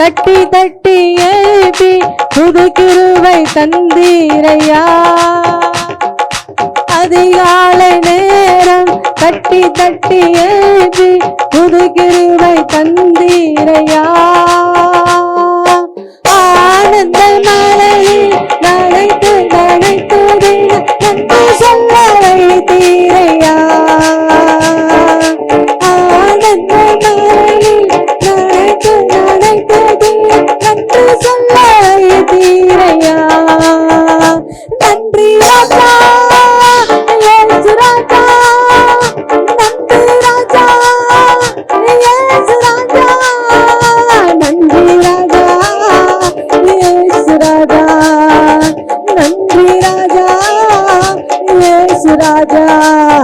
தட்டி தட்டி எழுப்பி புது கிருவை தந்தீரையா? அதிகாலை நேரம் தட்டி தட்டி எழுப்பி புது கிருவை தந்தீரையா? রাজা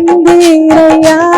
Indira Yaya